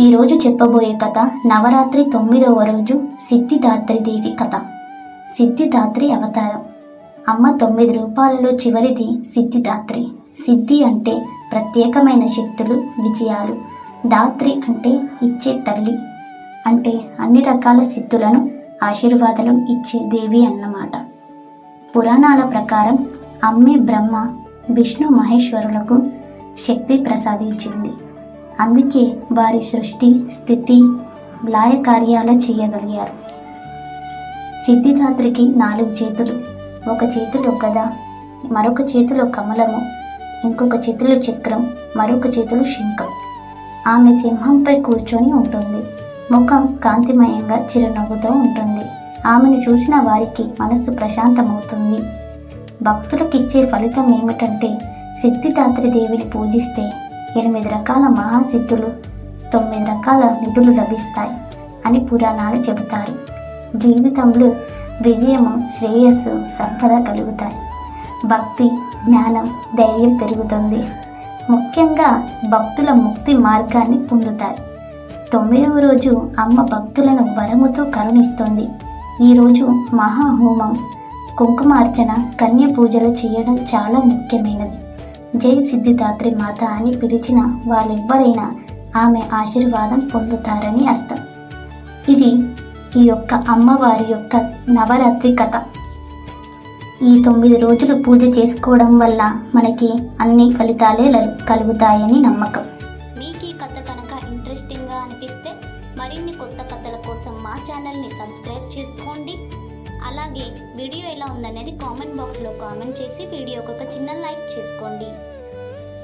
ఈరోజు చెప్పబోయే కథ నవరాత్రి తొమ్మిదవ రోజు సిద్ధిదాత్రి దేవి కథ. సిద్ధిదాత్రి అవతారం. అమ్మ తొమ్మిది రూపాలలో చివరిది సిద్ధిదాత్రి. సిద్ధి అంటే ప్రత్యేకమైన శక్తులు విజయాలు. దాత్రి అంటే ఇచ్చే తల్లి. అంటే అన్ని రకాల సిద్ధులను ఆశీర్వాదాలు ఇచ్చే దేవి అన్నమాట. పురాణాల ప్రకారం అమ్మే బ్రహ్మ విష్ణు మహేశ్వరులకు శక్తి ప్రసాదించింది. అందుకే వారి సృష్టి స్థితి లయ కార్యాల చేయగలిగారు. సిద్ధిదాత్రికి నాలుగు చేతులు. ఒక చేతిలో గద మరొక చేతిలో కమలము ఇంకొక చేతిలో చక్రం మరొక చేతిలో శంఖం. ఆమె సింహంపై కూర్చొని ఉంటుంది. ముఖం కాంతిమయంగా చిరునవ్వుతో ఉంటుంది. ఆమెను చూసిన వారికి మనస్సు ప్రశాంతమవుతుంది. భక్తులకు ఇచ్చే ఫలితం ఏమిటంటే సిద్ధిదాత్రి దేవిని పూజిస్తే ఎనిమిది రకాల మహాసిద్ధులు తొమ్మిది రకాల నిధులు లభిస్తాయి అని పురాణాలు చెబుతారు. జీవితంలో విజయము శ్రేయస్సు సంపద కలుగుతాయి. భక్తి జ్ఞానం ధైర్యం పెరుగుతుంది. ముఖ్యంగా భక్తుల ముక్తి మార్గాన్ని పొందుతాయి. తొమ్మిదవ రోజు అమ్మ భక్తులను వరముతో కరుణిస్తుంది. ఈరోజు మహాహోమం కుంకుమార్చన కన్య పూజలు చేయడం చాలా ముఖ్యమైనది. జై సిద్ధిదాత్రి మాత అని పిలిచిన వాళ్ళెవ్వరైనా ఆమె ఆశీర్వాదం పొందుతారని అర్థం. ఇది ఈ యొక్క అమ్మవారి యొక్క నవరాత్రి కథ. ఈ తొమ్మిది రోజులు పూజ చేసుకోవడం వల్ల మనకి అన్ని ఫలితాలే కలుగుతాయని నమ్మకం. మీకు ఈ కథ కనుక ఇంట్రెస్టింగ్గా అనిపిస్తే మరిన్ని కొత్త కథల కోసం మా ఛానల్ని సబ్స్క్రైబ్ చేసుకోండి. అలాగే వీడియో ఎలా ఉందనేది కామెంట్ బాక్స్లో కామెంట్ చేసి వీడియోకి ఒక చిన్న లైక్ చేసుకోండి.